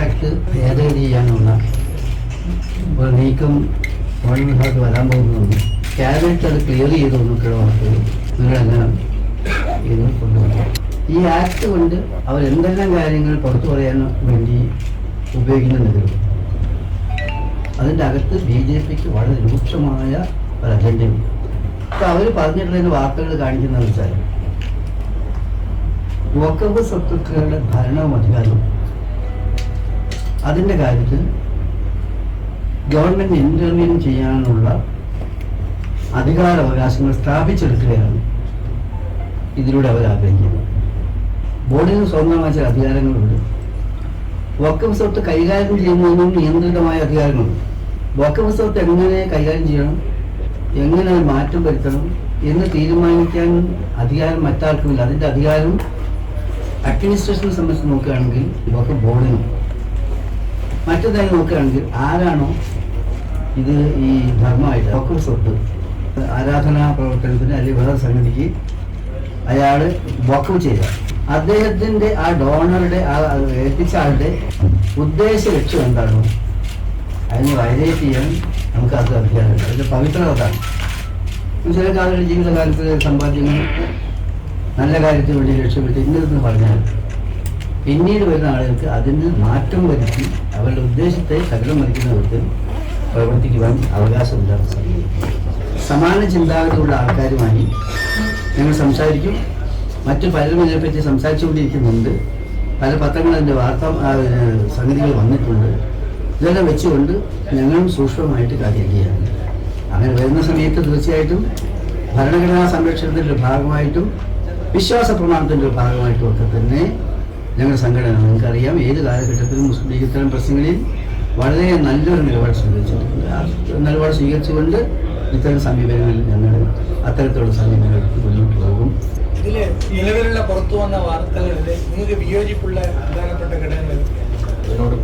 Act ഭേദഗതി ചെയ്യാനുള്ള ഒരു നീക്കം ഗവൺമെന്റ് ഭാഗത്ത് വരാൻ പോകുന്നുണ്ട്. ക്യാബിനറ്റ് അത് ക്ലിയർ ചെയ്തു എന്നൊക്കെയുള്ള വാർത്തകൾ നിങ്ങളെല്ലാം ഇത് കൊണ്ടുവന്നു. ഈ ആക്ട് കൊണ്ട് അവർ എന്തെല്ലാം കാര്യങ്ങൾ പുറത്തു പറയാൻ വേണ്ടി ഉപയോഗിക്കുന്നുണ്ട്? അതിന്റെ അകത്ത് ബി ജെ പിക്ക് വളരെ രൂക്ഷമായ ഒരു അജണ്ടയുണ്ട് അപ്പൊ അവർ പറഞ്ഞിട്ടുള്ള വാർത്തകൾ കാണിക്കുന്ന വെച്ചാൽ വക്കബ് സ്വത്തുക്കളുടെ ഭരണവും അധികാരവും അതിന്റെ കാര്യത്തിൽ ഗവൺമെന്റ് ഇന്റർവ്യൂ ചെയ്യാനുള്ള അധികാര അവകാശങ്ങൾ സ്ഥാപിച്ചെടുക്കുകയാണ് ഇതിലൂടെ അവർ ആഗ്രഹിക്കുന്നത്. ബോർഡിന് സ്വന്തമായ ചില അധികാരങ്ങളുണ്ട്. വക്കം സ്വത്ത് കൈകാര്യം ചെയ്യുന്നതിനും നിയന്ത്രിതമായ അധികാരങ്ങളുണ്ട്. വക്കം സ്വത്ത് എങ്ങനെ കൈകാര്യം ചെയ്യണം? എങ്ങനെ മാറ്റം വരുത്തണം? എന്ന് തീരുമാനിക്കാൻ അധികാരം മറ്റാർക്കുമില്ല. അതിന്റെ അധികാരം അഡ്മിനിസ്ട്രേഷനെ സംബന്ധിച്ച് നോക്കുകയാണെങ്കിൽ വക്കഫ് ബോർഡിനും മറ്റൊന്നായി നോക്കുകയാണെങ്കിൽ ആരാണോ ഇത് ഈ ധർമ്മമായിട്ട് വക്കഫ് സ്വത്ത് ആരാധനാ പ്രവർത്തനത്തിന് അല്ലെങ്കിൽ വേറെ സംഗതിക്ക് അയാൾ വക്കു ചെയ്ത. അദ്ദേഹത്തിന്റെ ആ ഡോണറുടെ ആ ഏൽപ്പിച്ച ആളുടെ ഉദ്ദേശ ലക്ഷ്യം എന്താണോ അതിനെ വയലേറ്റ് ചെയ്യാൻ നമുക്ക് അത് അധികാരമുണ്ട്. അതിന്റെ പവിത്രത അതാണ്. ചില കാലങ്ങളിൽ ജീവിതകാലത്ത് സമ്പാദ്യങ്ങൾ നല്ല കാര്യത്തിന് വേണ്ടി ലക്ഷ്യമിട്ട് ഇന്നതെന്ന് പറഞ്ഞാൽ പിന്നീട് വരുന്ന ആളുകൾക്ക് അതിന് മാറ്റം വരുത്തി അവരുടെ ഉദ്ദേശത്തെ ശകലം മറിക്കുന്ന വിധത്തിൽ പ്രവർത്തിക്കുവാൻ അവകാശമില്ലാത്ത സമയം സമാന ചിന്താഗതിയുള്ള ആൾക്കാരുമായി ഞങ്ങൾ സംസാരിക്കും. മറ്റു പലരും ഇതിനെപ്പറ്റി സംസാരിച്ചുകൊണ്ടിരിക്കുന്നുണ്ട്. പല പത്രങ്ങളിൽ അതിന്റെ വാർത്താ സംഗതികൾ വന്നിട്ടുണ്ട്. ഇതെല്ലാം വെച്ചുകൊണ്ട് ഞങ്ങളും സൂക്ഷ്മമായിട്ട് കാര്യം ചെയ്യാണ് അങ്ങനെ വരുന്ന സമയത്ത് തീർച്ചയായിട്ടും ഭരണഘടനാ സംരക്ഷണത്തിന്റെ ഭാഗമായിട്ടും വിശ്വാസ പ്രമാണത്തിന്റെ ഭാഗമായിട്ടും ഒക്കെ തന്നെ ഞങ്ങളുടെ സംഘടന നിങ്ങൾക്കറിയാം. ഏത് കാലഘട്ടത്തിലും മുസ്ലിം ലീഗ് ഇത്തരം പ്രശ്നങ്ങളിൽ വളരെ നല്ലൊരു നിലപാട് സ്വീകരിച്ചിട്ടുണ്ട്. ആ നിലപാട് സ്വീകരിച്ചുകൊണ്ട് ഇത്തരം സമീപനങ്ങളിൽ ഞങ്ങൾ അത്തരത്തിലുള്ള സമീപനങ്ങൾ മുന്നോട്ട് പോകും. ഇതിൽ നിലവിലുള്ള പുറത്തു വന്ന വാർത്തകളിൽ നിങ്ങൾക്ക് വിയോജിപ്പുള്ള പ്രധാനപ്പെട്ട ഘടകങ്ങൾ ഇതിനോട്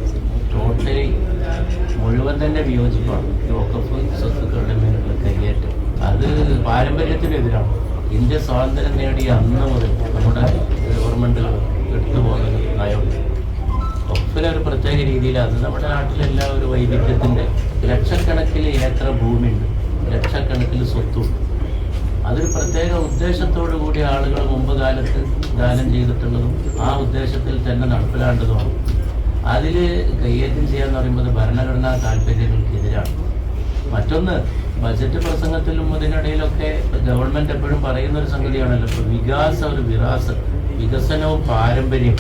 ടോട്ടലി മുഴുവൻ തന്നെ വിയോജിപ്പാണ്. ലോക്കപ്പ് സ്വത്തുക്കളുടെ മേലുള്ള കൈയേറ്റം അത് പാരമ്പര്യത്തിനെതിരാണ്. ഇന്ത്യ സ്വാതന്ത്ര്യം നേടിയ അന്ന് മുതൽ നമ്മുടെ ഗവൺമെന്റുകൾ എടുത്തുപോകുന്ന നയമുണ്ട് ഒരു പ്രത്യേക രീതിയിൽ അത് നമ്മുടെ നാട്ടിലെല്ലാം ഒരു വൈവിധ്യത്തിന്റെ ലക്ഷക്കണക്കിന് ഭൂമി ഉണ്ട് ലക്ഷക്കണക്കിൽ സ്വത്തുണ്ട്. അതൊരു പ്രത്യേക ഉദ്ദേശത്തോടു കൂടി ആളുകൾ മുമ്പ് കാലത്ത് ദാനം ചെയ്തിട്ടുള്ളതും ആ ഉദ്ദേശത്തിൽ തന്നെ നടപ്പിലാണ്ടതുമാണ്. അതിൽ കയ്യേറ്റം ചെയ്യാന്ന് പറയുമ്പോൾ ഭരണഘടനാ താല്പര്യങ്ങൾക്കെതിരാണ്. മറ്റൊന്ന് ബജറ്റ് പ്രസംഗത്തിലും ഇതിനിടയിലൊക്കെ ഗവൺമെന്റ് എപ്പോഴും പറയുന്ന ഒരു സംഗതിയാണല്ലോ. ഇപ്പോൾ വികാസ ഒരു വിറാസ് വികസനവും പാരമ്പര്യം.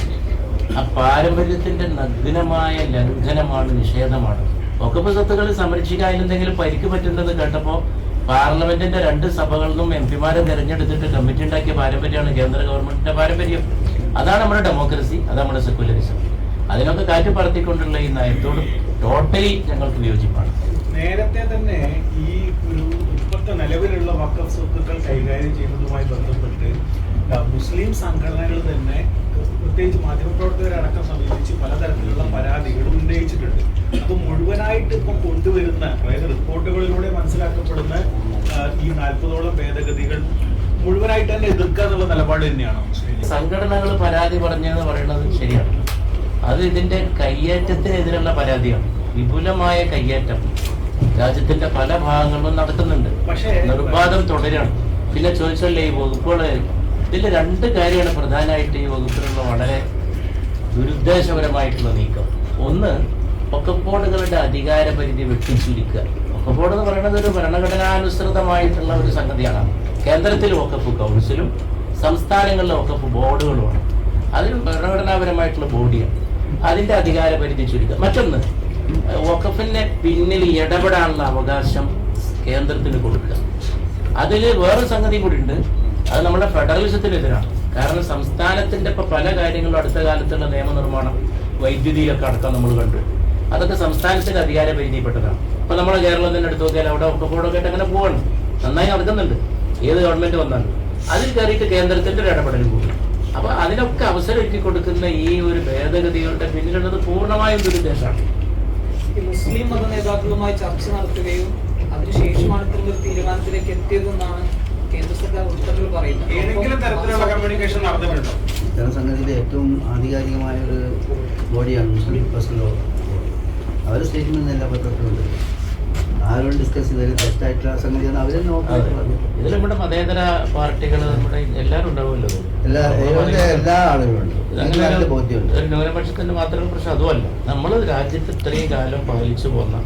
ആ പാരമ്പര്യത്തിന്റെ നഗ്നമായ ലംഘനമാണ് നിഷേധമാണ്. ഒക്കെ സ്വത്തുക്കൾ സംരക്ഷിക്കാൻ അതിലെന്തെങ്കിലും പരിക്ക് പറ്റുന്നത് കേട്ടപ്പോൾ പാർലമെന്റിന്റെ രണ്ട് സഭകളിൽ നിന്നും എം പിമാരെ തെരഞ്ഞെടുത്തിട്ട് കമ്മിറ്റി ഉണ്ടാക്കിയ പാരമ്പര്യമാണ് കേന്ദ്ര ഗവൺമെന്റിന്റെ പാരമ്പര്യം. അതാണ് നമ്മുടെ ഡെമോക്രസി അതാണ് നമ്മുടെ സെക്യുലറിസം. അതിനൊക്കെ കാറ്റ് പറത്തിക്കൊണ്ടുള്ള ഈ നയത്തോട് ടോട്ടലി ഞങ്ങൾക്ക് വിയോജിപ്പാണ്. നേരത്തെ തന്നെ ഈ ഒരു ഇപ്പോഴത്തെ നിലവിലുള്ള വക്കഫ് സ്വത്തുക്കൾ കൈകാര്യം ചെയ്യുന്നതുമായി ബന്ധപ്പെട്ട് മുസ്ലിം സംഘടനകൾ തന്നെ പ്രത്യേകിച്ച് മാധ്യമപ്രവർത്തകരടക്കം സമീപിച്ച് പലതരത്തിലുള്ള പരാതികൾ ഉന്നയിച്ചിട്ടുണ്ട്. അത് മുഴുവനായിട്ട് ഇപ്പം കൊണ്ടുവരുന്ന അതായത് റിപ്പോർട്ടുകളിലൂടെ മനസ്സിലാക്കപ്പെടുന്ന ഈ നാൽപ്പതോളം ഭേദഗതികൾ മുഴുവനായിട്ട് തന്നെ എതിർക്കുക എന്നുള്ള നിലപാട് തന്നെയാണ് സംഘടനകൾ പരാതി പറഞ്ഞെന്ന് പറയുന്നത് ശരിയാണ്. അത് ഇതിന്റെ കയ്യേറ്റത്തിനെതിരുള്ള പരാതിയാണ്. വിപുലമായ കയ്യേറ്റം. രാജ്യത്തിന്റെ പല ഭാഗങ്ങളിലും നടക്കുന്നുണ്ട്. നിർബാധം തുടരണം. പിന്നെ ചോദിച്ചല്ലേ ഈ വകുപ്പുകൾ? ഇതിൽ രണ്ട് കാര്യമാണ് പ്രധാനമായിട്ട് ഈ വകുപ്പിലുള്ള വളരെ ദുരുദ്ദേശപരമായിട്ടുള്ള നീക്കം. ഒന്ന് ഒക്കപ്പോടുകളുടെ അധികാര പരിധി വെട്ടിച്ചുരുക്കുക. ഒക്കപ്പോട് എന്ന് പറയുന്നത് ഒരു ഭരണഘടനാനുസൃതമായിട്ടുള്ള ഒരു സംഗതിയാണ്. കേന്ദ്രത്തിൽ ഒക്കപ്പ് കൗൺസിലും സംസ്ഥാനങ്ങളിലെ ഒക്കപ്പ് ബോർഡുകളുമാണ്. അതിൽ ഭരണഘടനാപരമായിട്ടുള്ള ബോഡിയാണ്. അതിന്റെ അധികാര പരിധി ചുരുക്കുക. മറ്റൊന്ന് വഖഫിന്റെ പിന്നിൽ ഇടപെടാനുള്ള അവകാശം കേന്ദ്രത്തിന് കൊടുക്കുക. അതിൽ വേറൊരു സംഗതി കൂടി ഉണ്ട്. അത് നമ്മുടെ ഫെഡറലിസത്തിനെതിരാണ്. കാരണം സംസ്ഥാനത്തിന്റെ ഇപ്പൊ പല കാര്യങ്ങളും അടുത്ത കാലത്തുള്ള നിയമനിർമ്മാണം വൈദ്യുതിയിലൊക്കെ അടക്കം നമ്മൾ കണ്ടു. അതൊക്കെ സംസ്ഥാനത്തിന്റെ അധികാര പരിധിപ്പെട്ടതാണ് ഇപ്പൊ നമ്മുടെ കേരളത്തിന്റെ അടുത്ത് നോക്കിയാൽ അവിടെ ഒക്കെ കൂടെ അങ്ങനെ പോവാണ്. നന്നായി നടക്കുന്നുണ്ട്. ഏത് ഗവൺമെന്റ് വന്നാലും. അതിൽ കയറിയിട്ട് കേന്ദ്രത്തിന്റെ ഒരു ഇടപെടൽ കൂടി. അപ്പൊ അതിനൊക്കെ അവസരം ഒരുക്കി കൊടുക്കുന്ന ഈ ഒരു ഭേദഗതികളുടെ പിന്നിലുള്ളത് പൂർണമായും ദുരുദ്ദേശമാണ് ഈ മുസ്ലിം മത നേതാക്കളുമായി ചർച്ച നടത്തുകയും അതിനുശേഷമാണ് ഇത്തരം ഒരു തീരുമാനത്തിലേക്ക് എത്തിയതെന്നാണ് കേന്ദ്ര സർക്കാർ ഉത്തരവിൽ പറയുന്നത്. ഏതെങ്കിലും തരത്തിലുള്ള കമ്മ്യൂണിക്കേഷൻ നടന്നിട്ടുണ്ടോ? സംഗതിയിൽ ഏറ്റവും ആധികാരികമായ ഒരു ബോഡിയാണ് മുസ്ലിം പേഴ്സണൽ അവർ. സ്റ്റേറ്റ്മെന്റ് എല്ലാ പത്രത്തിലുണ്ട് ആരോട് ഡിസ്കസ് ചെയ്താലും തെറ്റായിട്ടുള്ള സംഗതിയാണ് അവർ. ഇതിൽ നമ്മുടെ മതേതര പാർട്ടികൾ നമ്മുടെ എല്ലാവരും ഉണ്ടാവുമല്ലോ എല്ലാ ആളുകളും എല്ലാ ആളുകളുണ്ട് ഒരു- ന്യൂനപക്ഷത്തിന്റെ മാത്രം പ്രശ്നം അതുമല്ല. നമ്മൾ രാജ്യത്ത് ഇത്രയും കാലം പാലിച്ചു പോന്ന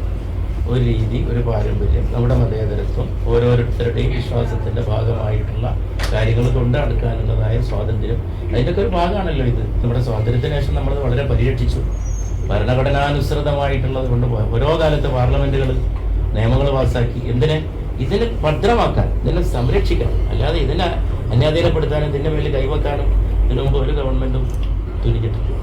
ഒരു രീതി ഒരു പാരമ്പര്യം നമ്മുടെ മതേതരത്വം ഓരോരുത്തരുടെയും വിശ്വാസത്തിന്റെ ഭാഗമായിട്ടുള്ള കാര്യങ്ങൾ കൊണ്ട് അടുക്കാനുള്ളതായ സ്വാതന്ത്ര്യം. അതിന്റെയൊക്കെ ഒരു ഭാഗമാണല്ലോ ഇത്. നമ്മുടെ സ്വാതന്ത്ര്യത്തിന് ശേഷം നമ്മൾ വളരെ പരിരക്ഷിച്ചു. ഭരണഘടനാനുസൃതമായിട്ടുള്ളത് കൊണ്ട് ഓരോ കാലത്ത് പാർലമെന്റുകൾ നിയമങ്ങൾ പാസ്സാക്കി എന്തിനെ? ഇതിനെ ഭദ്രമാക്കാൻ ഇതിനെ സംരക്ഷിക്കാൻ അല്ലാതെ ഇതിനെ അന്യാധീനപ്പെടുത്താനും ഇതിന്റെ മേലിൽ കൈവെക്കാനും ഇതിനു മുമ്പ് ഒരു ഗവൺമെന്റും തുനിഞ്ഞിട്ടില്ല.